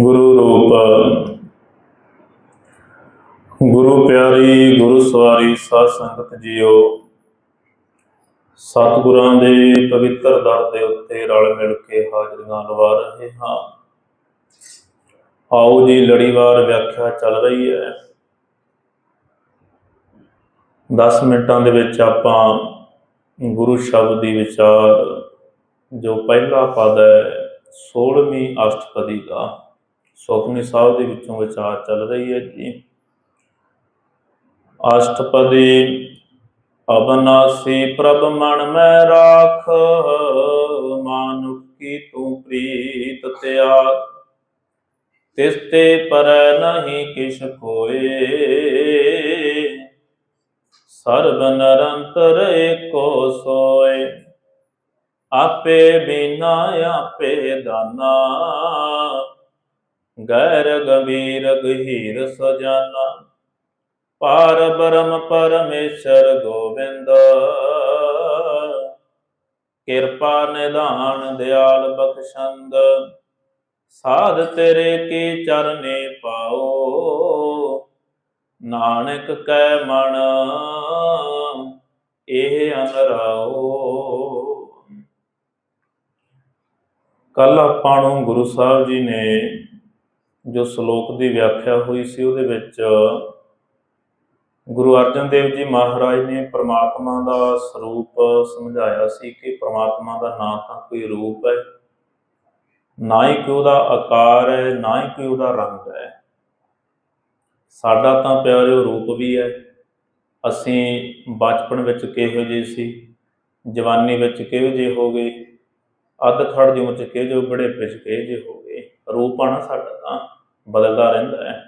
ਗੁਰੂ ਰੂਪ ਗੁਰੂ ਪਿਆਰੀ, ਗੁਰੂ ਸਵਾਰੀ, ਸਾਧ ਸੰਗਤ ਜੀਓ। ਸਤਿਗੁਰਾਂ ਦੇ ਪਵਿੱਤਰ ਦਰ ਦੇ ਉੱਤੇ ਰਲ ਮਿਲ ਕੇ ਹਾਜ਼ਰੀਆਂ ਲਵਾ ਰਹੇ ਹਾਂ। ਆਓ ਜੀ, ਲੜੀਵਾਰ ਵਿਆਖਿਆ ਚੱਲ ਰਹੀ ਹੈ। 10 ਮਿੰਟਾਂ ਦੇ ਵਿੱਚ ਆਪਾਂ ਗੁਰੂ ਸ਼ਬਦ ਦੀ ਵਿਚਾਰ, ਜੋ ਪਹਿਲਾ ਪਦ ਹੈ 16ਵੀਂ ਅਸ਼ਟਪਦੀ ਦਾ ਸੁਖਮਨੀ ਸਾਹਿਬ ਦੇ ਵਿੱਚੋਂ ਵਿਚਾਰ ਚੱਲ ਰਹੀ ਹੈ ਜੀ। ਅਸ਼ਟਪਦੀ, ਅਬਨਾਸੀ ਪ੍ਰਭ ਮਨ ਮੈਂ ਰਾਖ, ਮਾਨੁਖ ਕੀ ਤੂੰ ਪ੍ਰੀਤ ਤਿਆਗ। ਤਿਸ ਤੇ ਪਰੈ ਨਹੀਂ ਕਿਛ ਕੋਏ। ਸਰਬ ਨਿਰੰਤਰ ਏਕੋ ਸੋਏ। ਆਪੇ ਬਿਨਾ ਆਪੇ ਦਾਨਾ। ਗੈਰ ਗੰਭੀਰ ਗਹੀਰ ਸਜਾਨਾ। ਪਾਰ ਬ੍ਰਹਮ ਪਰਮੇਸ਼ਰ ਗੋਬਿੰਦ। ਕਿਰਪਾ ਨਿਧਾਨ ਦਿਆਲ ਬਖਸ਼ੰਦ। ਸਾਧ ਤੇਰੇ ਕੀ ਚਰਨੇ ਪਾਓ। ਨਾਨਕ ਕੈ ਮਨ, ਇਹ ਅਨਰਾਓ ਕੱਲ ਆਪਾਂ ਨੂੰ ਗੁਰੂ ਸਾਹਿਬ ਜੀ ਨੇ ਜੋ ਸ਼ਲੋਕ ਦੀ ਵਿਆਖਿਆ ਹੋਈ ਸੀ ਉਹਦੇ ਵਿੱਚ ਗੁਰੂ ਅਰਜਨ ਦੇਵ ਜੀ ਮਹਾਰਾਜ ਨੇ ਪ੍ਰਮਾਤਮਾ ਦਾ ਸਰੂਪ ਸਮਝਾਇਆ ਸੀ ਕਿ ਪ੍ਰਮਾਤਮਾ ਦਾ ਨਾਂ ਤਾਂ ਕੋਈ ਰੂਪ ਹੈ, ਨਾ ਹੀ ਕੋਈ ਉਹਦਾ ਆਕਾਰ ਹੈ, ਨਾ ਹੀ ਕੋਈ ਉਹਦਾ ਰੰਗ ਹੈ। ਸਾਡਾ ਤਾਂ ਪਿਆਰਿਓ ਰੂਪ ਵੀ ਹੈ। ਅਸੀਂ ਬਚਪਨ ਵਿੱਚ ਕਿਹੋ ਜਿਹੇ ਸੀ, ਜਵਾਨੀ ਵਿੱਚ ਕਿਹੋ ਜਿਹੇ ਹੋ ਗਏ ਅੱਧ ਖੜ ਦੀ ਉਮਰ ਚ ਬੜੇ ਪਿਛ ਕਿਹੋ ਜਿਹੇ ਹੋ ਰੂਪ ਆ ਸਾਡਾ ਤਾਂ, ਬਦਲਦਾ ਰਹਿੰਦਾ ਹੈ।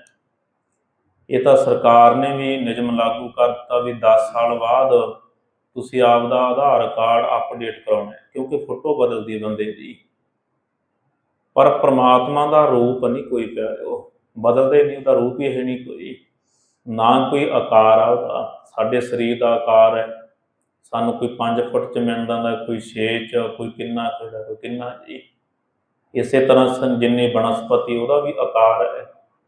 ਇਹ ਤਾਂ ਸਰਕਾਰ ਨੇ ਵੀ ਨਿਯਮ ਲਾਗੂ ਕਰ ਦਿੱਤਾ ਵੀ 10 ਸਾਲ ਬਾਅਦ ਤੁਸੀਂ ਆਪ ਦਾ ਆਧਾਰ ਕਾਰਡ ਅਪਡੇਟ ਕਰਾਉਣਾ ਹੈ, ਕਿਉਂਕਿ ਫੋਟੋ ਬਦਲਦੀ ਹੈ ਬੰਦੇ ਦੀ। ਪਰ ਪ੍ਰਮਾਤਮਾ ਦਾ ਰੂਪ ਨਹੀਂ ਕੋਈ ਪਿਆਰਿਓ, ਬਦਲਦੇ ਨਹੀਂ, ਉਹਦਾ ਰੂਪ ਹੀ ਇਹ ਨਹੀਂ ਕੋਈ। ਨਾ ਕੋਈ ਆਕਾਰ ਆ ਉਹਦਾ, ਸਾਡੇ ਸਰੀਰ ਦਾ ਆਕਾਰ ਹੈ। ਸਾਨੂੰ ਕੋਈ 5 ਫੁੱਟ ਚ ਮਿਲਦਾ ਜਾਂਦਾ ਕੋਈ 6 ਚ, ਕੋਈ ਕਿੰਨਾ ਕੋਈ ਕੋਈ ਕਿੰਨਾ ਜੀ। ਇਸੇ ਤਰ੍ਹਾਂ ਸੰ, ਜਿੰਨੀ ਬਨਸਪਤੀ ਉਹਦਾ ਵੀ ਆਕਾਰ ਹੈ।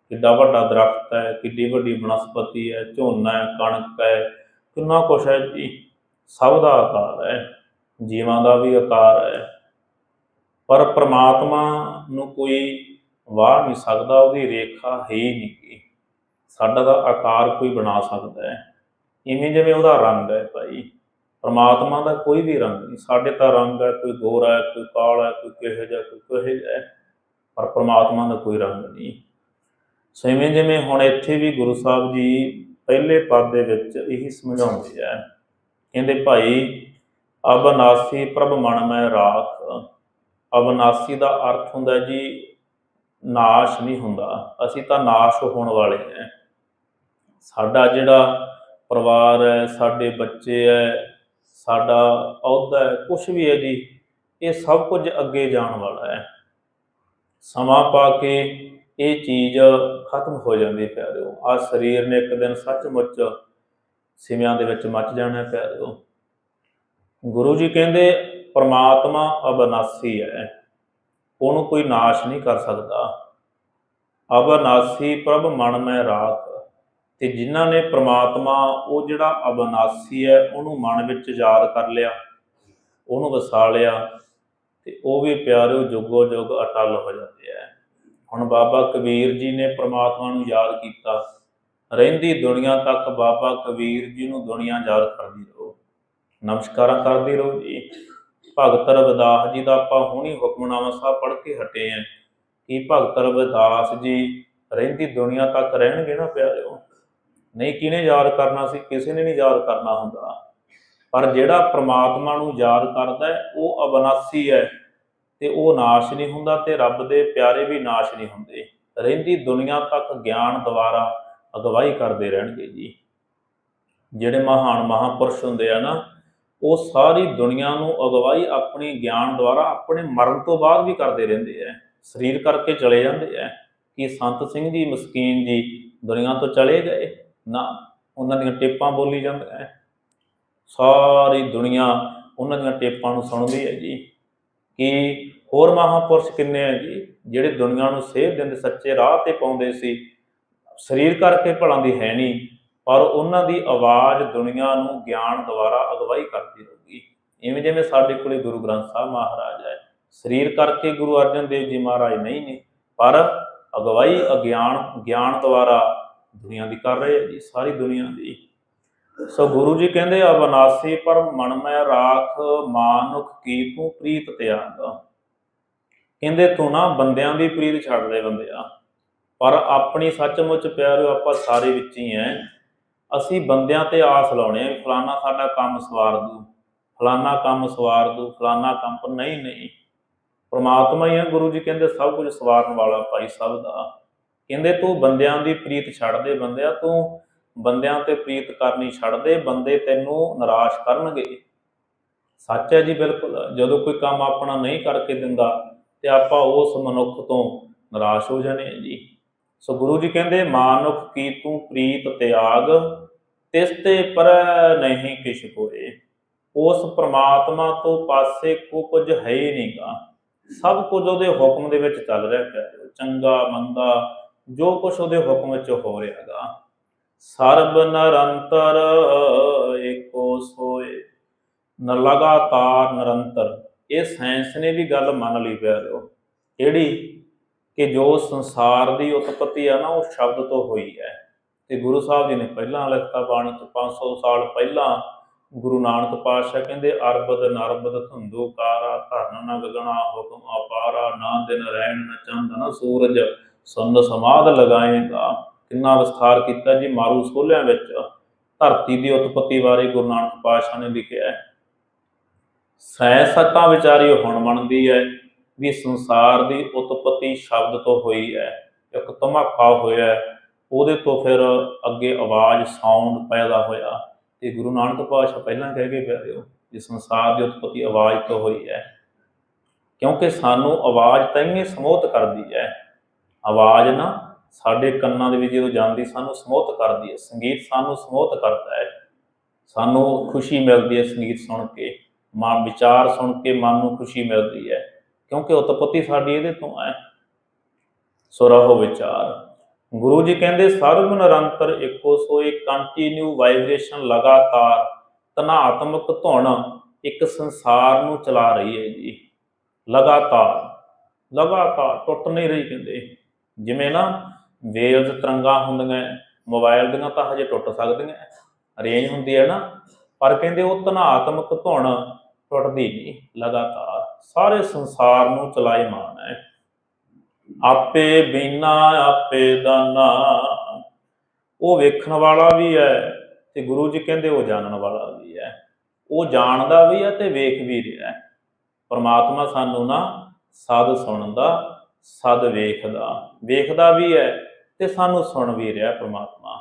ਕਿੱਡਾ ਵੱਡਾ ਦਰਖਤ ਹੈ, ਕਿੱਡੀ ਵੱਡੀ ਬਨਸਪਤੀ ਹੈ, ਝੋਨਾ ਹੈ, ਕਣਕ ਹੈ, ਕਿੰਨਾ ਕੁਛ ਹੈ ਜੀ। ਸਭ ਦਾ ਆਕਾਰ ਹੈ, ਜੀਵਾਂ ਦਾ ਵੀ ਆਕਾਰ ਹੈ। ਪਰ ਪ੍ਰਮਾਤਮਾ ਨੂੰ ਕੋਈ ਵਾਹ ਨਹੀਂ ਸਕਦਾ, ਉਹਦੀ ਰੇਖਾ ਹੈ ਹੀ ਨਹੀਂ ਸਾਡਾ ਦਾ ਆਕਾਰ ਕੋਈ ਬਣਾ ਸਕਦਾ ਹੈ। ਇਵੇਂ ਜਿਵੇਂ ਉਹਦਾ ਰੰਗ ਹੈ ਭਾਈ। ਪਰਮਾਤਮਾ ਦਾ ਕੋਈ ਵੀ ਰੰਗ ਨਹੀਂ, ਸਾਡੇ ਤਾਂ ਰੰਗ ਹੈ, ਕੋਈ ਗੋਰਾ ਹੈ, ਕੋਈ ਕਾਲਾ ਹੈ, ਕੋਈ ਕਿਹੋ ਜਿਹਾ, ਕੋਈ ਕਿਹੋ ਜਿਹਾ ਹੈ, ਪਰ ਪ੍ਰਮਾਤਮਾ ਦਾ ਕੋਈ ਰੰਗ ਨਹੀਂ। ਸੋ ਜਿਵੇਂ ਹੁਣ ਇੱਥੇ ਵੀ ਗੁਰੂ ਸਾਹਿਬ ਜੀ ਪਹਿਲੇ ਪਦ ਦੇ ਵਿੱਚ ਇਹੀ ਸਮਝਾਉਂਦੇ ਆ, ਕਹਿੰਦੇ ਭਾਈ ਅਬਨਾਸੀ ਪ੍ਰਭ ਮਨ ਮੈਂ ਰਾਖ। ਅਬਨਾਸੀ ਦਾ ਅਰਥ ਹੁੰਦਾ ਜੀ, ਨਾਸ਼ ਨਹੀਂ ਹੁੰਦਾ, ਅਸੀਂ ਤਾਂ ਨਾਸ਼ ਹੋਣ ਵਾਲੇ ਹਾਂ ਸਾਡਾ ਜਿਹੜਾ ਪਰਿਵਾਰ ਹੈ, ਸਾਡੇ ਬੱਚੇ ਹੈ ਸਾਡਾ ਅਹੁਦਾ ਹੈ ਕੁਝ ਵੀ ਹੈ ਜੀ, ਇਹ ਸਭ ਕੁਝ ਅੱਗੇ ਜਾਣ ਵਾਲਾ ਹੈ। ਸਮਾਂ ਪਾ ਕੇ ਇਹ ਚੀਜ਼ ਖਤਮ ਹੋ ਜਾਂਦੀ ਹੈ ਪਿਆਰਿਓ। ਆ ਸਰੀਰ ਨੇ ਇੱਕ ਦਿਨ ਸੱਚਮੁੱਚ ਸਿਵਿਆਂ ਦੇ ਵਿੱਚ ਮੱਚ ਜਾਣਾ ਹੈ ਪਿਆਰਿਓ। ਗੁਰੂ ਜੀ ਕਹਿੰਦੇ, ਪਰਮਾਤਮਾ ਅਬਨਾਸੀ ਹੈ। ਉਹਨੂੰ ਕੋਈ ਨਾਸ਼ ਨਹੀਂ ਕਰ ਸਕਦਾ। ਅਬਨਾਸੀ ਪ੍ਰਭ ਮਨ ਮੈਂ ਰਾਖ। ਤੇ ਜਿਨ੍ਹਾਂ ਨੇ ਪ੍ਰਮਾਤਮਾ ਉਹ ਜਿਹੜਾ ਅਬਨਾਸੀ ਹੈ, ਉਹਨੂੰ ਮਨ ਵਿੱਚ ਯਾਦ ਕਰ ਲਿਆ, ਉਹਨੂੰ ਵਸਾ ਲਿਆ ਤੇ ਉਹ ਵੀ ਪਿਆਰਿਓ ਜੁਗੋ ਜੁਗ ਅਟਲ ਹੋ ਜਾਂਦੇ ਆ। ਹੁਣ ਬਾਬਾ ਕਬੀਰ ਜੀ ਨੇ ਪ੍ਰਮਾਤਮਾ ਨੂੰ ਯਾਦ ਕੀਤਾ, ਰਹਿੰਦੀ ਦੁਨੀਆ ਤੱਕ ਬਾਬਾ ਕਬੀਰ ਜੀ ਨੂੰ ਦੁਨੀਆ ਯਾਦ ਕਰਦੀ ਰਹੋ। ਨਮਸਕਾਰਾਂ ਕਰਦੀ ਰਹੋ ਜੀ। ਭਗਤ ਰਵਿਦਾਸ ਜੀ ਦਾ ਆਪਾਂ ਹੁਣੀ ਹੁਕਮਨਾਮਾ ਸਾਹਿਬ ਪੜ੍ਹ ਕੇ ਹਟੇ ਆਂ। ਕਿ ਭਗਤ ਰਵਿਦਾਸ ਜੀ ਰਹਿੰਦੀ ਦੁਨੀਆ ਤੱਕ ਰਹਿਣਗੇ ਨਾ ਪਿਆਰਿਓ? ਨਹੀਂ, ਕਿਹਨੇ ਯਾਦ ਕਰਨਾ ਸੀ? ਕਿਸੇ ਨੇ ਨਹੀਂ ਯਾਦ ਕਰਨਾ ਹੁੰਦਾ। ਪਰ ਜਿਹੜਾ ਪ੍ਰਮਾਤਮਾ ਨੂੰ ਯਾਦ ਕਰਦਾ ਹੈ, ਉਹ ਅਬਨਾਸੀ ਹੈ ਤੇ ਉਹ ਨਾਸ਼ ਨਹੀਂ ਹੁੰਦਾ ਤੇ ਰੱਬ ਦੇ ਪਿਆਰੇ ਵੀ ਨਾਸ਼ ਨਹੀਂ ਹੁੰਦੇ। ਰਹਿੰਦੀ ਦੁਨੀਆ ਤੱਕ ਗਿਆਨ ਦੁਆਰਾ ਅਗਵਾਈ ਕਰਦੇ ਰਹਿਣਗੇ ਜੀ। ਜਿਹੜੇ ਮਹਾਨ ਮਹਾਪੁਰਸ਼ ਹੁੰਦੇ ਆ ਨਾ, ਉਹ ਸਾਰੀ ਦੁਨੀਆ ਨੂੰ ਅਗਵਾਈ ਆਪਣੀ ਗਿਆਨ ਦੁਆਰਾ ਆਪਣੇ ਮਰਨ ਤੋਂ ਬਾਅਦ ਵੀ ਕਰਦੇ ਰਹਿੰਦੇ ਆ। ਸਰੀਰ ਕਰਕੇ ਚਲੇ ਜਾਂਦੇ ਆ। ਕਿ ਸੰਤ ਸਿੰਘ ਜੀ, ਮਸਕੀਨ ਜੀ ਦੁਨੀਆ ਤੋਂ ਚਲੇ ਗਏ? ਨਾ, ਉਹਨਾਂ ਦੀਆਂ ਟੇਪਾਂ ਬੋਲੀ ਜਾਂਦੀਆਂ ਸਾਰੀ ਦੁਨੀਆ ਉਹਨਾਂ ਦੀਆਂ ਟੇਪਾਂ ਨੂੰ ਸੁਣਦੀ ਹੈ ਜੀ। ਕਿ ਹੋਰ ਮਹਾਪੁਰਸ਼ ਕਿੰਨੇ ਆ ਜੀ, ਜਿਹੜੇ ਦੁਨੀਆ ਨੂੰ ਸੇਧ ਦਿੰਦੇ, ਸੱਚੇ ਰਾਹ ਤੇ ਪਾਉਂਦੇ ਸੀ। ਸਰੀਰ ਕਰਕੇ ਭਲਾਂ ਦੀ ਹੈ ਨਹੀਂ, ਪਰ ਉਹਨਾਂ ਦੀ ਆਵਾਜ਼ ਦੁਨੀਆ ਨੂੰ ਗਿਆਨ ਦੁਆਰਾ ਅਗਵਾਈ ਕਰਦੀ ਰਹੂਗੀ। ਇਵੇਂ ਜਿਵੇਂ ਸਾਡੇ ਕੋਲੇ ਗੁਰੂ ਗ੍ਰੰਥ ਸਾਹਿਬ ਮਹਾਰਾਜ ਹੈ ਸਰੀਰ ਕਰਕੇ ਗੁਰੂ ਅਰਜਨ ਦੇਵ ਜੀ ਮਹਾਰਾਜ ਨਹੀਂ ਨੇ, ਪਰ ਅਗਵਾਈ, ਅਗਿਆਨ, ਗਿਆਨ ਦੁਆਰਾ ਦੁਨੀਆ ਦੀ ਕਰ ਰਹੇ ਆ ਜੀ, ਸਾਰੀ ਦੁਨੀਆ ਦੀ। ਸੋ ਗੁਰੂ ਜੀ ਕਹਿੰਦੇ ਅਵਨਾਸੀ ਪਰ ਮਨ ਮੈਂ ਰਾਖ, ਮਾਨੁਖ ਕੀ ਤੂੰ ਪ੍ਰੀਤ ਤਿਆਗ ਕਹਿੰਦੇ, ਤੂੰ ਨਾ ਬੰਦਿਆਂ ਦੀ ਪ੍ਰੀਤ ਛੱਡ ਦੇ ਬੰਦਿਆ। ਪਰ ਆਪਣੀ ਸੱਚਮੁੱਚ ਪਿਆਰਿਓ, ਆਪਾਂ ਸਾਰੇ ਵਿੱਚ ਹੀ ਐ। ਅਸੀਂ ਬੰਦਿਆਂ ਤੇ ਆਸ ਲਾਉਣੇ ਆ ਫਲਾਨਾ ਸਾਡਾ ਕੰਮ ਸਵਾਰ ਦੂ। ਫਲਾਨਾ ਕੰਮ ਸਵਾਰ ਦੂ, ਫਲਾਨਾ ਕੰਮ ਨਹੀਂ ਨਹੀਂ। ਪ੍ਰਮਾਤਮਾ ਹੀ ਹੈ ਗੁਰੂ ਜੀ ਕਹਿੰਦੇ, ਸਭ ਕੁਝ ਸਵਾਰਨ ਵਾਲਾ ਭਾਈ ਸਭ ਦਾ। ਕਹਿੰਦੇ ਤੂੰ ਬੰਦਿਆਂ ਦੀ ਪ੍ਰੀਤ ਛੱਡ ਦੇ ਬੰਦਿਆ, ਤੂੰ ਬੰਦਿਆਂ ਤੇ ਪ੍ਰੀਤ ਕਰਨੀ ਛੱਡ ਦੇ, ਬੰਦੇ ਤੈਨੂੰ ਨਿਰਾਸ਼ ਕਰਨਗੇ। ਸੱਚ ਹੈ ਜੀ, ਬਿਲਕੁਲ, ਜਦੋਂ ਕੋਈ ਕੰਮ ਆਪਣਾ ਨਹੀਂ ਕਰਕੇ ਦਿੰਦਾ ਤੇ ਆਪਾਂ ਉਸ ਮਨੁੱਖ ਤੋਂ ਨਿਰਾਸ਼ ਹੋ ਜਾਣੇ ਹਾਂ ਜੀ। ਸੋ ਗੁਰੂ ਜੀ ਕਹਿੰਦੇ, ਮਾਨੁਖ ਕੀ ਤੂੰ ਪ੍ਰੀਤ ਤਿਆਗ, ਤਿਸ ਤੇ ਪਰ ਨਹੀਂ ਕਿਛ ਕੋਏ। ਉਸ ਪ੍ਰਮਾਤਮਾ ਤੋਂ ਪਾਸੇ ਕੋ ਕੁਝ ਹੈ ਹੀ ਨਹੀਂਗਾ ਸਭ ਕੁਝ ਉਹਦੇ ਹੁਕਮ ਦੇ ਵਿੱਚ ਚੱਲ ਰਿਹਾ ਹੈ। ਚੰਗਾ, ਮੰਦਾ ਜੋ ਕੁਛ ਉਹਦੇ ਹੁਕਮ ਵਿੱਚ ਹੋ ਰਿਹਾਗਾ। ਸਰਬ ਨਿਰੰਤਰ ਏਕੋ ਸੋਏ। ਨ ਲਗਾਤਾਰ ਨਿਰੰਤਰ। ਇਹ ਸਾਇੰਸ ਨੇ ਵੀ ਗੱਲ ਮੰਨ ਲਈ ਪਿਆਰਿਓ ਕਿਹੜੀ? ਕਿ ਜੋ ਸੰਸਾਰ ਦੀ ਉਤਪਤੀ ਆ ਨਾ, ਉਹ ਸ਼ਬਦ ਤੋਂ ਹੋਈ ਹੈ। ਤੇ ਗੁਰੂ ਸਾਹਿਬ ਜੀ ਨੇ ਪਹਿਲਾਂ ਲਿਖਤਾ, ਬਾਣੀ ਚ 500 ਸਾਲ ਪਹਿਲਾਂ ਗੁਰੂ ਨਾਨਕ ਪਾਤਸ਼ਾਹ ਕਹਿੰਦੇ, ਅਰਬਦ ਨਰਬਦ ਧੁੰਦੂ ਕਾਰਾ ਧਰਨ ਨ ਗਗਣਾ, ਹੁਕਮ ਅਪਾਰਾ, ਨਾ ਦਿਨ ਰਹਿਣ, ਨ ਚੰਦ, ਨ ਸੂਰਜ। ਸੁੰਨ ਸਮਾਦ ਲਗਾਏਗਾ। ਕਿੰਨਾ ਵਿਸਥਾਰ ਕੀਤਾ ਜੀ ਮਾਰੂ ਸੋਲਿਆਂ ਵਿੱਚ। ਧਰਤੀ ਦੀ ਉਤਪਤੀ ਬਾਰੇ ਗੁਰੂ ਨਾਨਕ ਪਾਤਸ਼ਾਹ ਨੇ ਲਿਖਿਆ ਹੈ। ਸੈ ਸੱਤਾਂ ਵਿਚਾਰੀ ਹੁਣ ਮੰਨਦੀ ਹੈ ਵੀ ਸੰਸਾਰ ਦੀ ਉਤਪਤੀ ਸ਼ਬਦ ਤੋਂ ਹੋਈ ਹੈ ਇੱਕ ਧਮਾਕਾ ਹੋਇਆ ਉਹਦੇ ਤੋਂ ਫਿਰ ਅੱਗੇ ਆਵਾਜ਼ ਸਾਊਂਡ ਪੈਦਾ ਹੋਇਆ। ਤੇ ਗੁਰੂ ਨਾਨਕ ਪਾਤਸ਼ਾਹ ਪਹਿਲਾਂ ਕਹਿ ਕੇ ਪਿਆਰਿਓ ਕਿ ਸੰਸਾਰ ਦੀ ਉਤਪਤੀ ਆਵਾਜ਼ ਤੋਂ ਹੋਈ ਹੈ ਕਿਉਂਕਿ ਸਾਨੂੰ ਆਵਾਜ਼ ਤਾਂ ਹੀ ਸਮੋਤ ਕਰਦੀ ਹੈ ਆਵਾਜ਼ ਨਾ ਸਾਡੇ ਕੰਨਾਂ ਦੇ ਵਿੱਚ ਜਦੋਂ ਜਾਂਦੀ, ਸਾਨੂੰ ਸਮੋਤ ਕਰਦੀ ਹੈ। ਸੰਗੀਤ ਸਾਨੂੰ ਸਮੋਤ ਕਰਦਾ ਹੈ। ਸਾਨੂੰ ਖੁਸ਼ੀ ਮਿਲਦੀ ਹੈ ਸੰਗੀਤ ਸੁਣ ਕੇ। ਮਨ, ਵਿਚਾਰ ਸੁਣ ਕੇ ਮਨ ਨੂੰ ਖੁਸ਼ੀ ਮਿਲਦੀ ਹੈ। ਕਿਉਂਕਿ ਉਤਪਤੀ ਸਾਡੀ ਇਹਦੇ ਤੋਂ ਹੈ। ਸੋ ਵਿਚਾਰ। ਗੁਰੂ ਜੀ ਕਹਿੰਦੇ, ਸਰਬ ਨਿਰੰਤਰ ਇੱਕੋ ਸੋਏ ਕੰਟੀਨਿਊ ਵਾਈਬ੍ਰੇਸ਼ਨ ਲਗਾਤਾਰ ਤਨਾਤਮਕ ਧੁਣ ਇੱਕ ਸੰਸਾਰ ਨੂੰ ਚਲਾ ਰਹੀ ਹੈ ਜੀ। ਲਗਾਤਾਰ ਲਗਾਤਾਰ ਟੁੱਟ ਨਹੀਂ ਰਹੀ ਕਹਿੰਦੇ। ਜਿਵੇਂ ਨਾ ਵੇਵਸ ਤਰੰਗਾਂ ਹੁੰਦੀਆਂ ਮੋਬਾਈਲ ਦੀਆਂ ਤਾਂ ਹਜੇ ਟੁੱਟ ਸਕਦੀਆਂ ਰੇਂਜ ਹੁੰਦੀ ਹੈ ਨਾ, ਪਰ ਕਹਿੰਦੇ ਉਹ ਧਨਾਤਮਕ ਧੁਨ ਟੁੱਟਦੀ ਨਹੀਂ, ਲਗਾਤਾਰ ਸਾਰੇ ਸੰਸਾਰ ਨੂੰ ਚਲਾਇਮਾਨ ਹੈ। ਆਪੇ ਬੀਨਾ, ਆਪੇ ਦਾਨਾ, ਉਹ ਵੇਖਣ ਵਾਲਾ ਵੀ ਹੈ ਤੇ ਗੁਰੂ ਜੀ ਕਹਿੰਦੇ ਉਹ ਜਾਣਨ ਵਾਲਾ ਵੀ ਹੈ। ਉਹ ਜਾਣਦਾ ਵੀ ਹੈ ਤੇ ਵੇਖ ਵੀ ਰਿਹਾ ਹੈ। ਪਰਮਾਤਮਾ ਸਾਨੂੰ ਨਾ ਸਦ ਸੁਣਨ ਦਾ ਸਦ ਵੇਖਦਾ। ਵੇਖਦਾ ਵੀ ਹੈ ਤੇ ਸਾਨੂੰ ਸੁਣ ਵੀ ਰਿਹਾ ਪਰਮਾਤਮਾ।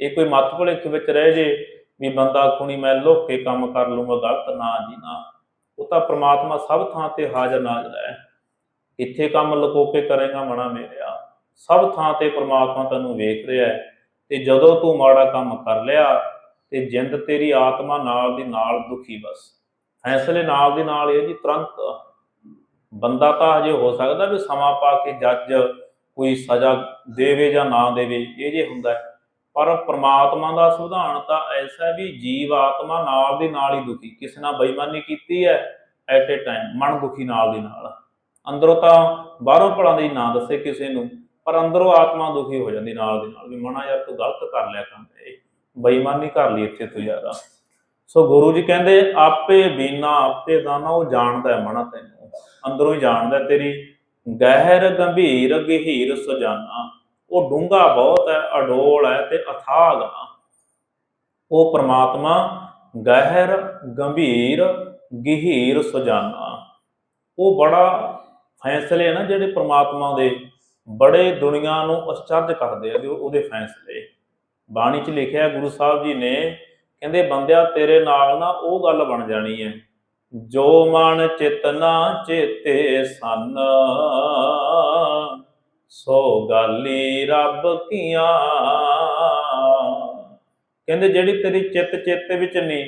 ਇਹ ਕੋਈ ਮੱਤ ਭੁਲੇਖ ਵਿੱਚ ਰਹਿ ਜੇ ਵੀ ਬੰਦਾ ਖੁਣੀ ਮੈਂ ਲੁੱਕ ਕੇ ਕੰਮ ਕਰ ਲੂੰਗਾ, ਗਲਤ ਨਾ ਜੀ ਨਾ ਉਹ ਤਾਂ ਪ੍ਰਮਾਤਮਾ ਸਭ ਥਾਂ ਤੇ ਹਾਜ਼ਰ ਨਾਜ਼ਰ ਹੈ। ਇੱਥੇ ਕੰਮ ਲੁਕੋ ਕੇ ਕਰੇਗਾ ਮਣਾ ਮੇਰਿਆ। ਸਭ ਥਾਂ ਤੇ ਪ੍ਰਮਾਤਮਾ ਤੈਨੂੰ ਵੇਖ ਰਿਹਾ ਹੈ ਤੇ ਜਦੋਂ ਤੂੰ ਮਾੜਾ ਕੰਮ ਕਰ ਲਿਆ ਤੇ ਜਿੰਦ ਤੇਰੀ ਆਤਮਾ ਨਾਲ ਦੀ ਨਾਲ ਦੁਖੀ ਬਸ। ਫੈਸਲੇ ਨਾਲ ਦੀ ਨਾਲ ਇਹ ਜੀ ਤੁਰੰਤ ਬੰਦਾ ਤਾਂ ਹਜੇ ਹੋ ਸਕਦਾ ਵੀ ਸਮਾਂ ਪਾ ਕੇ ਜੱਜ ਕੋਈ ਸਜ਼ਾ ਦੇਵੇ ਜਾਂ ਨਾ ਦੇਵੇ, ਇਹ ਜੇ ਹੁੰਦਾ ਹੈ। ਪਰ ਪ੍ਰਮਾਤਮਾ ਦਾ ਸੰਵਿਧਾਨ ਤਾਂ ਐਸਾ ਵੀ ਜੀਵ ਆਤਮਾ ਨਾਲ ਦੀ ਨਾਲ ਹੀ ਦੁਖੀ। ਕਿਸੇ ਨਾਲ ਬੇਈਮਾਨੀ ਕੀਤੀ ਹੈ ਐਟ ਏ ਟਾਈਮ ਮਨ ਦੁਖੀ ਨਾਲ ਦੀ ਨਾਲ। ਅੰਦਰੋਂ ਤਾਂ ਬਾਹਰੋਂ ਭਲਾ ਦੀ ਨਾ ਦੱਸੇ ਕਿਸੇ ਨੂੰ, ਪਰ ਅੰਦਰੋਂ ਆਤਮਾ ਦੁਖੀ ਹੋ ਜਾਂਦੀ ਨਾਲ ਦੀ ਨਾਲ ਵੀ ਮਨਾ ਯਾਰ ਤੂੰ ਗਲਤ ਕਰ ਲਿਆ ਕੰਮ ਇਹ, ਬੇਈਮਾਨੀ ਕਰ ਲਈ ਇੱਥੇ ਤੂੰ ਯਾਰ। ਸੋ ਗੁਰੂ ਜੀ ਕਹਿੰਦੇ, ਆਪੇ ਬੀਨਾ ਆਪੇ ਦਾਨਾ, ਉਹ ਜਾਣਦਾ ਹੈ ਮਨਾ ਤੈਨੂੰ। ਅੰਦਰੋਂ ਹੀ ਜਾਣਦਾ ਤੇਰੀ। ਗਹਿਰ, ਗੰਭੀਰ, ਗਹੀਰ ਸੁਜਾਨਾ। ਉਹ ਡੂੰਘਾ ਬਹੁਤ ਹੈ, ਅਡੋਲ ਹੈ ਤੇ ਅਥਾਗ ਉਹ ਪ੍ਰਮਾਤਮਾ ਗਹਿਰ, ਗੰਭੀਰ, ਗਹੀਰ ਸੁਜਾਨਾ। ਉਹ ਬੜਾ ਫੈਸਲੇ ਆ ਨਾ ਜਿਹੜੇ ਪ੍ਰਮਾਤਮਾ ਦੇ ਬੜੇ ਦੁਨੀਆ ਨੂੰ ਅਚਰਜ ਕਰਦੇ ਆ ਵੀ ਉਹਦੇ ਫੈਸਲੇ। ਬਾਣੀ 'ਚ ਲਿਖਿਆ ਗੁਰੂ ਸਾਹਿਬ ਜੀ ਨੇ, ਕਹਿੰਦੇ, ਬੰਦਿਆ, ਤੇਰੇ ਨਾਲ ਨਾ ਉਹ ਗੱਲ ਬਣ ਜਾਣੀ ਹੈ। ਜੋ ਮਨ ਚਿਤਨਾ ਚੇਤੇ ਸਨ, ਸੋ ਗਾਲੀ ਰੱਬ ਕੀਆਂ। ਕਹਿੰਦੇ, ਜਿਹੜੀ ਤੇਰੀ ਚਿੱਤ ਚੇਤੇ ਵਿੱਚ ਨਹੀਂ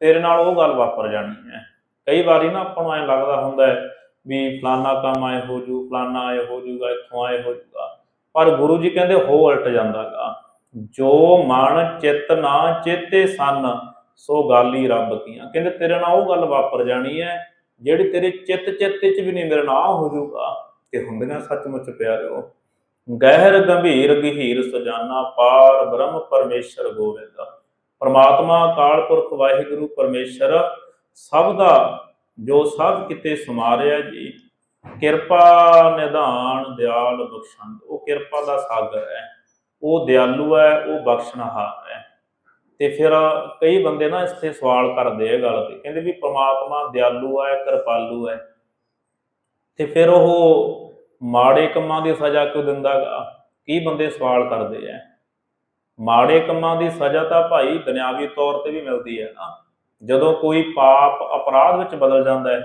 ਤੇਰੇ ਨਾਲ ਉਹ ਗੱਲ ਵਾਪਰ ਜਾਣੀ ਹੈ। ਕਈ ਵਾਰੀ ਨਾ ਆਪਾਂ ਨੂੰ ਐਂ ਲੱਗਦਾ ਹੁੰਦਾ ਹੈ ਵੀ ਫਲਾਨਾ ਕੰਮ ਆਏ ਹੋ ਜੂ, ਫਲਾਨਾ ਆਏ ਹੋ ਜੂਗਾ, ਇੱਥੋਂ ਆਏ ਹੋ ਜੂਗਾ। ਪਰ ਗੁਰੂ ਜੀ ਕਹਿੰਦੇ, ਹੋ ਉਲਟ ਜਾਂਦਾਗਾ। ਜੋ ਮਨ ਚਿੱਤ ਨਾ ਚੇਤੇ ਸਨ ਸੋ ਗੱਲ ਹੀ ਰੱਬ ਕੀਆਂ ਕਹਿੰਦੇ ਤੇਰੇ ਨਾਲ ਉਹ ਗੱਲ ਵਾਪਰ ਜਾਣੀ ਹੈ, ਜਿਹੜੀ ਤੇਰੇ ਚਿੱਤ ਚਿੱਤ ਵਿੱਚ ਵੀ ਨਹੀਂ ਮੇਰੇ ਨਾਲ ਹੋ ਜੂਗਾ ਤੇ ਹੁੰਦੀਆਂ ਸੱਚਮੁੱਚ ਪਿਆਰਿਓ, ਗਹਿਰ, ਗੰਭੀਰ, ਗਹੀਰ ਸਜਾਨਾ ਪਾਰ ਬ੍ਰਹਮ ਪਰਮੇਸ਼ਰ ਗੋਵਿੰਦ। ਪਰਮਾਤਮਾ, ਅਕਾਲ ਪੁਰਖ, ਵਾਹਿਗੁਰੂ, ਪਰਮੇਸ਼ਰ, ਸਭ ਦਾ ਜੋ ਸਭ ਕਿਤੇ ਸਮਾਰਿਆ ਜੀ, ਕਿਰਪਾ ਨਿਧਾਨ ਦਿਆਲ ਬਖਸ਼ੰਦ। ਉਹ ਕਿਰਪਾ ਦਾ ਸਾਗਰ ਹੈ, ਉਹ ਦਿਆਲੂ ਹੈ, ਉਹ ਬਖਸ਼ਣਹਾਰ ਹੈ। ਤੇ ਫਿਰ ਕਈ ਬੰਦੇ ਨਾ ਇੱਥੇ ਸਵਾਲ ਕਰਦੇ ਆ ਗੱਲ ਤੇ, ਕਹਿੰਦੇ ਵੀ ਪ੍ਰਮਾਤਮਾ ਦਿਆਲੂ ਹੈ ਕਿਰਪਾਲੂ ਹੈ ਤੇ ਫਿਰ ਉਹ ਮਾੜੇ ਕੰਮਾਂ ਦੀ ਸਜ਼ਾ ਕਿਉਂ ਦਿੰਦਾਗਾ ਕੀ ਬੰਦੇ ਸਵਾਲ ਕਰਦੇ ਆ? ਮਾੜੇ ਕੰਮਾਂ ਦੀ ਸਜ਼ਾ ਤਾਂ ਭਾਈ ਦੁਨਿਆਵੀ ਤੌਰ ਤੇ ਵੀ ਮਿਲਦੀ ਹੈ ਨਾ। ਜਦੋਂ ਕੋਈ ਪਾਪ ਅਪਰਾਧ ਵਿੱਚ ਬਦਲ ਜਾਂਦਾ ਹੈ,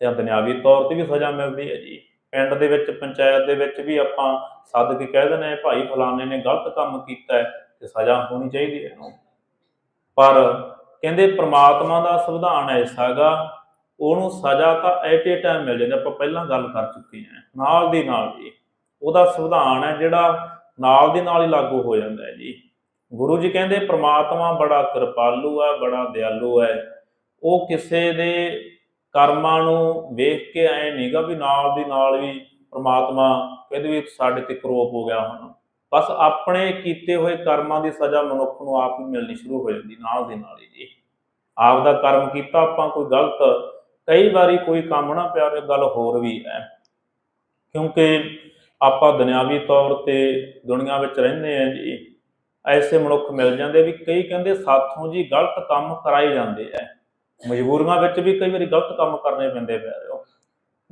ਤੇ ਦੁਨਿਆਵੀ ਤੌਰ ਤੇ ਵੀ ਸਜ਼ਾ ਮਿਲਦੀ ਹੈ ਜੀ। ਪਿੰਡ ਦੇ ਵਿੱਚ, ਪੰਚਾਇਤ ਦੇ ਵਿੱਚ ਵੀ ਆਪਾਂ ਸੱਦ ਕੇ ਕਹਿ ਦਿੰਦੇ ਹਾਂ, ਭਾਈ ਫਲਾਣੇ ਨੇ ਗਲਤ ਕੰਮ ਕੀਤਾ ਹੈ, ਤੇ ਸਜ਼ਾ ਹੋਣੀ ਚਾਹੀਦੀ ਹੈ ਇਹਨੂੰ। ਪਰ ਕਹਿੰਦੇ ਪ੍ਰਮਾਤਮਾ ਦਾ ਸੰਵਿਧਾਨ ਐਸਾ ਗਾ ਉਹਨੂੰ ਸਜ਼ਾ ਤਾਂ ਐਟ ਏ ਟਾਈਮ ਮਿਲ ਜਾਂਦੀ, ਆਪਾਂ ਪਹਿਲਾਂ ਗੱਲ ਕਰ ਚੁੱਕੇ ਹਾਂ, ਨਾਲ ਦੀ ਨਾਲ ਜੀ। ਉਹਦਾ ਸੰਵਿਧਾਨ ਹੈ ਜਿਹੜਾ ਨਾਲ ਦੀ ਨਾਲ ਹੀ ਲਾਗੂ ਹੋ ਜਾਂਦਾ ਹੈ ਜੀ। ਗੁਰੂ ਜੀ ਕਹਿੰਦੇ ਪ੍ਰਮਾਤਮਾ ਬੜਾ ਕਿਰਪਾਲੂ ਹੈ ਬੜਾ ਦਿਆਲੂ ਹੈ ਉਹ ਕਿਸੇ ਦੇ ਕਰਮਾਂ ਨੂੰ ਵੇਖ ਕੇ ਐ ਨਹੀਂਗਾ ਵੀ ਨਾਲ ਦੀ ਨਾਲ ਵੀ ਪ੍ਰਮਾਤਮਾ ਕਹਿੰਦੇ ਵੀ ਸਾਡੇ ਤੇ ਕਰੋਪ ਹੋ ਗਿਆ ਹੁਣ। ਬਸ ਆਪਣੇ ਕੀਤੇ ਹੋਏ ਕਰਮਾਂ ਦੀ ਸਜ਼ਾ ਮਨੁੱਖ ਨੂੰ ਆਪ ਹੀ ਮਿਲਣੀ ਸ਼ੁਰੂ ਹੋ ਜਾਂਦੀ, ਨਾਲ ਦੀ ਨਾਲ ਹੀ ਜੀ। ਆਪ ਦਾ ਕਰਮ ਕੀਤਾ, ਆਪਾਂ ਕੋਈ ਗਲਤ, ਕਈ ਵਾਰੀ ਕੋਈ ਕੰਮ ਨਾ ਪਿਆਰੇ ਗੱਲ ਹੋਰ ਵੀ ਹੈ। ਕਿਉਂਕਿ ਆਪਾਂ ਦੁਨਿਆਵੀ ਤੌਰ ਤੇ ਦੁਨੀਆ ਵਿੱਚ ਰਹਿੰਦੇ ਆ ਜੀ, ਐਸੇ ਮਨੁੱਖ ਮਿਲ ਜਾਂਦੇ ਵੀ ਕਈ ਕਹਿੰਦੇ ਸਾਥੋਂ ਜੀ ਗਲਤ ਕੰਮ ਕਰਾਏ ਜਾਂਦੇ ਆ। ਮਜਬੂਰੀਆਂ ਵਿੱਚ ਵੀ ਕਈ ਵਾਰੀ ਗਲਤ ਕੰਮ ਕਰਨੇ ਪੈਂਦੇ ਪੈ ਰਹੇ ਹੋ।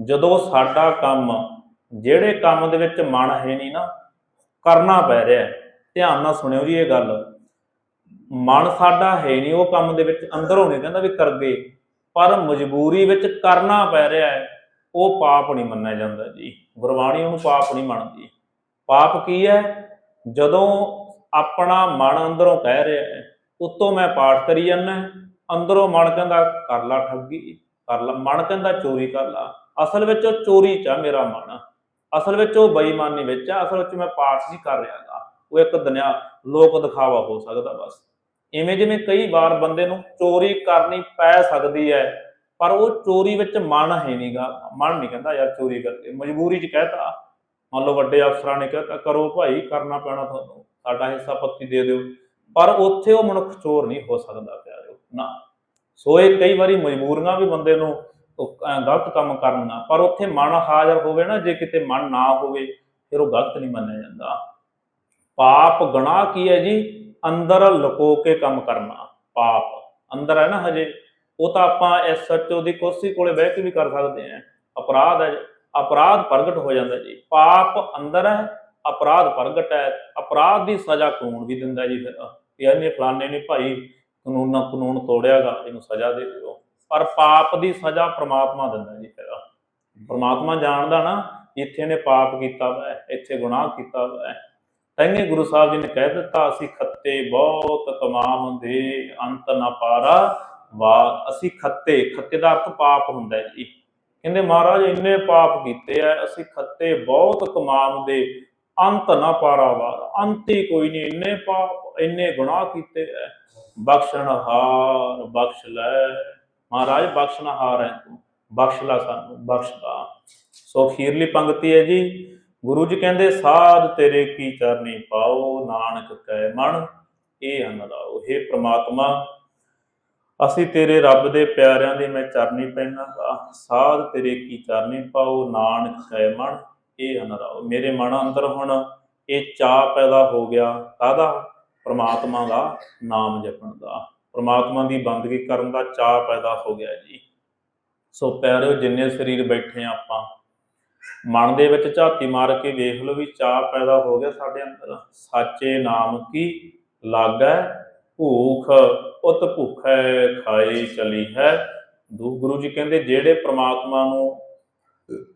ਜਦੋਂ ਸਾਡਾ ਕੰਮ, ਜਿਹੜੇ ਕੰਮ ਦੇ ਵਿੱਚ ਮਨ ਹੈ ਨਹੀਂ ਨਾ ਕਰਨਾ ਪੈ ਰਿਹਾ ਧਿਆਨ ਨਾਲ ਸੁਣਿਓ ਜੀ ਇਹ ਗੱਲ। ਮਨ ਸਾਡਾ ਹੈ ਨਹੀਂ, ਉਹ ਕੰਮ ਦੇ ਵਿੱਚ ਅੰਦਰੋਂ ਨਹੀਂ ਕਹਿੰਦਾ ਵੀ ਕਰਦੇ ਪਰ ਮਜਬੂਰੀ ਵਿੱਚ ਕਰਨਾ ਪੈ ਰਿਹਾ ਹੈ। ਉਹ ਪਾਪ ਨਹੀਂ ਮੰਨਿਆ ਜਾਂਦਾ ਜੀ। ਗੁਰਬਾਣੀ ਉਹਨੂੰ ਪਾਪ ਨਹੀਂ ਮੰਨਦੀ। ਪਾਪ ਕੀ ਹੈ? ਜਦੋਂ ਆਪਣਾ ਮਨ ਅੰਦਰੋਂ ਕਹਿ ਰਿਹਾ ਹੈ, ਉੱਤੋਂ ਮੈਂ ਪਾਠ ਕਰੀ ਜਾਂਦਾ ਅੰਦਰੋਂ ਮਨ ਕਹਿੰਦਾ, ਕਰ ਲਾ ਠੱਗੀ, ਕਰ ਲਾ। ਮਨ ਕਹਿੰਦਾ, ਚੋਰੀ ਕਰ ਲਾ। ਅਸਲ ਵਿੱਚ ਉਹ ਚੋਰੀ ਚ ਆ ਮੇਰਾ ਮਨ। ਅਸਲ ਵਿੱਚ ਉਹ ਬੇਈਮਾਨੀ ਵਿੱਚ ਆ, ਅਸਲ ਵਿੱਚ ਮੈਂ ਪਾਠ ਨਹੀਂ ਕਰ ਰਿਹਾਗਾ ਉਹ ਇੱਕ ਦੁਨਿਆ ਲੋਕ ਦਿਖਾਵਾ ਹੋ ਸਕਦਾ ਬਸ। ਇਵੇਂ ਜਿਵੇਂ ਕਈ ਵਾਰ ਬੰਦੇ ਨੂੰ ਚੋਰੀ ਕਰਨੀ ਪੈ ਸਕਦੀ ਹੈ, ਪਰ ਉਹ ਚੋਰੀ ਵਿੱਚ ਮਨ ਹੈ ਨਹੀਂਗਾ ਮਨ ਨਹੀਂ ਕਹਿੰਦਾ ਯਾਰ ਚੋਰੀ ਕਰਕੇ। ਮਜਬੂਰੀ 'ਚ ਕਹਿਤਾ, ਮੰਨ ਲਓ ਵੱਡੇ ਅਫਸਰਾਂ ਨੇ ਕਹਿਤਾ, ਕਰੋ ਭਾਈ, ਕਰਨਾ ਪੈਣਾ ਤੁਹਾਨੂੰ। ਸਾਡਾ ਹਿੱਸਾ ਪੱਤੀ ਦੇ ਦਿਓ। ਪਰ ਉੱਥੇ ਉਹ ਮਨੁੱਖ ਚੋਰ ਨਹੀਂ ਹੋ ਸਕਦਾ, ਪਿਆਰਿਓ। ਨਾ। ਸੋ ਇਹ ਕਈ ਵਾਰੀ ਮਜਬੂਰੀਆਂ ਵੀ ਬੰਦੇ ਨੂੰ ਗਲਤ ਕੰਮ ਕਰਨਾ ਪਰ ਉੱਥੇ ਮਨ ਹਾਜ਼ਰ ਹੋਵੇ ਨਾ, ਜੇ ਕਿਤੇ ਮਨ ਨਾ ਹੋਵੇ, ਫਿਰ ਉਹ ਗਲਤ ਨਹੀਂ ਮੰਨਿਆ ਜਾਂਦਾ। ਪਾਪ ਗੁਨਾਹ ਕੀ ਹੈ ਜੀ? ਅੰਦਰ ਲੁਕੋ ਕੇ ਕੰਮ ਕਰਨਾ। ਪਾਪ ਅੰਦਰ ਹੈ ਨਾ ਹਜੇ। ਉਹ ਤਾਂ ਆਪਾਂ ਐਸਐਚਓ ਦੀ ਕੁਰਸੀ ਕੋਲੇ ਬਹਿ ਕੇ ਵੀ ਕਰ ਸਕਦੇ ਆ ਅਪਰਾਧ ਹੈ ਅਪਰਾਧ ਪ੍ਰਗਟ ਹੋ ਜਾਂਦਾ ਜੀ। ਪਾਪ ਅੰਦਰ ਹੈ, ਅਪਰਾਧ ਪ੍ਰਗਟ ਹੈ। ਅਪਰਾਧ ਦੀ ਸਜ਼ਾ ਕਾਨੂੰਨ ਵੀ ਦਿੰਦਾ ਜੀ ਫਿਰ? ਯਾਰ ਨੇ ਫਲਾਣੇ ਨੇ ਭਾਈ ਕਾਨੂੰਨ ਨਾਲ ਕਾਨੂੰਨ ਤੋੜਿਆਗਾ, ਇਹਨੂੰ ਸਜ਼ਾ ਦੇ ਦਿਓ। ਪਰ ਪਾਪ ਦੀ ਸਜ਼ਾ ਪ੍ਰਮਾਤਮਾ ਦਿੰਦਾ ਜੀ ਫਿਰ। ਪ੍ਰਮਾਤਮਾ ਜਾਣਦਾ ਨਾ ਇੱਥੇ ਨੇ ਪਾਪ ਕੀਤਾ ਵਾ, ਇੱਥੇ ਗੁਨਾਹ ਕੀਤਾ ਵਾ। ਕਹਿੰਗੇ ਗੁਰੂ ਸਾਹਿਬ ਜੀ ਨੇ ਕਹਿ ਦਿੱਤਾ, ਅਸੀਂ ਖੱਤੇ ਬਹੁਤ ਕਮਾਮ ਦੇ ਅੰਤ ਨਾ ਪਾਰਾ ਵਾ, ਅਸੀਂ ਖੱਤੇ ਖੱਤੇ ਦਾ ਅਰਥ ਪਾਪ ਹੁੰਦਾ ਹੈ ਜੀ। ਕਹਿੰਦੇ ਮਹਾਰਾਜ, ਇੰਨੇ ਪਾਪ ਕੀਤੇ ਆ, ਅਸੀਂ ਖੱਤੇ ਬਹੁਤ ਕਮਾਮ ਦੇ ਅੰਤ ਨਾ ਪਾਰਾ ਵਾ। ਅੰਤ ਹੀ ਕੋਈ ਨਹੀਂ, ਇੰਨੇ ਪਾਪ, ਇੰਨੇ ਗੁਨਾਹ ਕੀਤੇ ਐ ਬਖਸ਼ਣਹਾਰ ਬਖਸ਼ ਲੈ। ਮਹਾਰਾਜ ਬਖਸ਼ਣਹਾਰ ਹੈ ਤੂੰ, ਬਖਸ਼ ਲੈ ਸਾਨੂੰ ਬਖਸ਼ਦਾ ਸੋ ਅਖੀਰਲੀ ਪੰਕਤੀ ਹੈ ਜੀ, ਗੁਰੂ ਜੀ ਕਹਿੰਦੇ, ਸਾਧ ਤੇਰੇ ਕੀ ਚਰਨੀ ਪਾਓ, ਨਾਨਕ ਕਹਿ ਮਨ, ਇਹ ਅਨਰਾਓ हे ਪ੍ਰਮਾਤਮਾ, ਅਸੀਂ ਤੇਰੇ ਰੱਬ ਦੇ ਪਿਆਰਿਆਂ ਦੇ ਮੈਂ ਚਰਨੀ ਪੈਣਾਗਾ ਸਾਧ ਤੇਰੇ ਕੀ ਚਰਨੀ ਪਾਓ, ਨਾਨਕ ਕਹਿ ਮਨ, ਇਹ ਅਨਰਾਓ ਮੇਰੇ ਮਨ ਅੰਦਰ ਹੁਣ ਇਹ ਚਾਹ ਪੈਦਾ ਹੋ ਗਿਆ। ਕਾਹਦਾ? ਪ੍ਰਮਾਤਮਾ ਦਾ ਨਾਮ ਜਪਣ ਦਾ। ਪ੍ਰਮਾਤਮਾ ਦੀ ਬੰਦਗੀ ਕਰਨ ਦਾ ਚਾਹ ਪੈਦਾ ਹੋ ਗਿਆ ਜੀ। ਸੋ ਪਿਆਰਿਓ, ਜਿੰਨੇ ਸਰੀਰ ਬੈਠੇ ਆ ਆਪਾਂ, ਮਨ ਦੇ ਵਿੱਚ ਝਾਤੀ ਮਾਰ ਕੇ ਵੇਖ ਲਓ ਵੀ ਚਾਹ ਪੈਦਾ ਹੋ ਗਿਆ ਸਾਡੇ ਅੰਦਰ। ਸਾਚੇ ਨਾਮ ਕੀ ਲਾਗੈ? ਭੂਖ, ਉਤ ਭੁਖੈ ਖਾਈ ਚਲੀ ਹੈ। ਦੂ ਗੁਰੂ ਜੀ ਕਹਿੰਦੇ, ਜਿਹੜੇ ਪ੍ਰਮਾਤਮਾ ਨੂੰ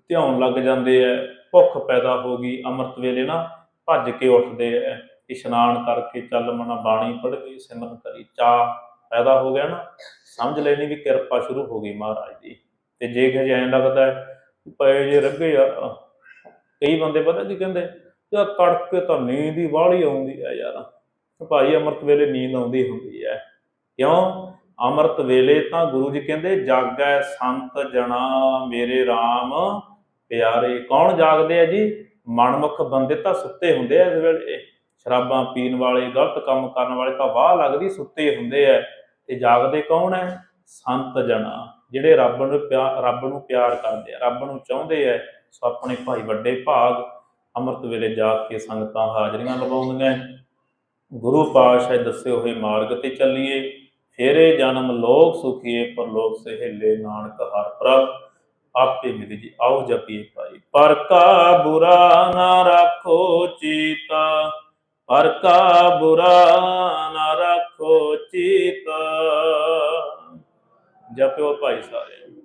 ਧਿਆਉਣ ਲੱਗ ਜਾਂਦੇ ਐ, ਭੁੱਖ ਪੈਦਾ ਹੋ ਗਈ, ਅੰਮ੍ਰਿਤ ਵੇਲੇ ਨਾ ਭੱਜ ਕੇ ਉੱਠਦੇ ਐ, ਇਸ਼ਨਾਨ ਕਰਕੇ ਚੱਲ ਮਨਾ ਬਾਣੀ ਪੜ੍ਹ ਕੇ ਸਿਮਰਨ ਕਰੀ ਚਾਹ ਪੈਦਾ ਹੋ ਗਿਆ ਨਾ, ਸਮਝ ਲੈਣੀ ਵੀ ਕਿਰਪਾ ਸ਼ੁਰੂ ਹੋ ਗਈ ਮਹਾਰਾਜ ਦੀ। ਤੇ ਜੇ ਕਿ ਐਂ ਲੱਗਦਾ ਹੈ ਪਏ ਜੇ ਰੱਗੇ ਆ, ਕਈ ਬੰਦੇ ਪਤਾ ਕੀ ਕਹਿੰਦੇ, ਯਾਰ ਤੜਕੇ ਤਾਂ ਨੀਂਦ ਹੀ ਵਾਲੀ ਆਉਂਦੀ ਆ ਯਾਰ। ਭਾਈ ਅੰਮ੍ਰਿਤ ਵੇਲੇ ਨੀਂਦ ਆਉਂਦੀ ਹੁੰਦੀ ਹੈ। ਕਿਉਂ? ਅੰਮ੍ਰਿਤ ਵੇਲੇ ਤਾਂ ਗੁਰੂ ਜੀ ਕਹਿੰਦੇ, ਜਾਗੈ ਸੰਤ ਜਣਾ ਮੇਰੇ RAM ਪਿਆਰੇ, ਕੌਣ ਜਾਗਦੇ ਆ ਜੀ? ਮਨਮੁਖ ਬੰਦੇ ਤਾਂ ਸੁੱਤੇ ਹੁੰਦੇ ਆ ਇਸ ਵੇਲੇ। ਸ਼ਰਾਬਾਂ ਪੀਣ ਵਾਲੇ, ਗਲਤ ਕੰਮ ਕਰਨ ਵਾਲੇ ਤਾਂ ਵਾਹ ਲੱਗਦੀ, ਸੁੱਤੇ ਹੁੰਦੇ ਆ ਤੇ ਜਾਗਦੇ ਕੌਣ ਹੈ ਸੰਤ ਜਣਾ ਜਿਹੜੇ ਰੱਬ ਨੂੰ ਪਿਆਰ ਰੱਬ ਨੂੰ ਪਿਆਰ ਕਰਦੇ ਆ, ਰੱਬ ਨੂੰ ਚਾਹੁੰਦੇ ਆ ਸੋ ਆਪਣੇ ਭਾਈ ਵੱਡੇ ਭਾਗ ਅੰਮ੍ਰਿਤ ਵੇਲੇ ਜਾਗ ਕੇ ਸੰਗਤਾਂ ਹਾਜ਼ਰੀਆਂ ਲਵਾਉਂਦੀਆਂ ਗੁਰੂ ਪਾਤਸ਼ਾਹ ਦੱਸੇ ਹੋਏ ਮਾਰਗ ਤੇ ਚੱਲੀਏ। ਫੇਰੇ ਜਨਮ ਲੋਕ ਸੁਖੀਏ, ਪਰਲੋਕ ਸਹਿਲੇ ਨਾਨਕ ਹਰ ਪ੍ਰਭ। ਆਪੇ ਮਿਲ ਜੀ, ਆਓ ਜਪੀਏ ਭਾਈ। ਪਰ ਕਾ ਬੁਰਾ ਨਾ ਰੱਖੋ ਚੀਤਾ। ਪਰ ਕਾ ਬੁਰਾ ਨਾ ਰੱਖੋ ਚੀਤਾ। ਜਪਿਓ ਭਾਈ ਸਾਰੇ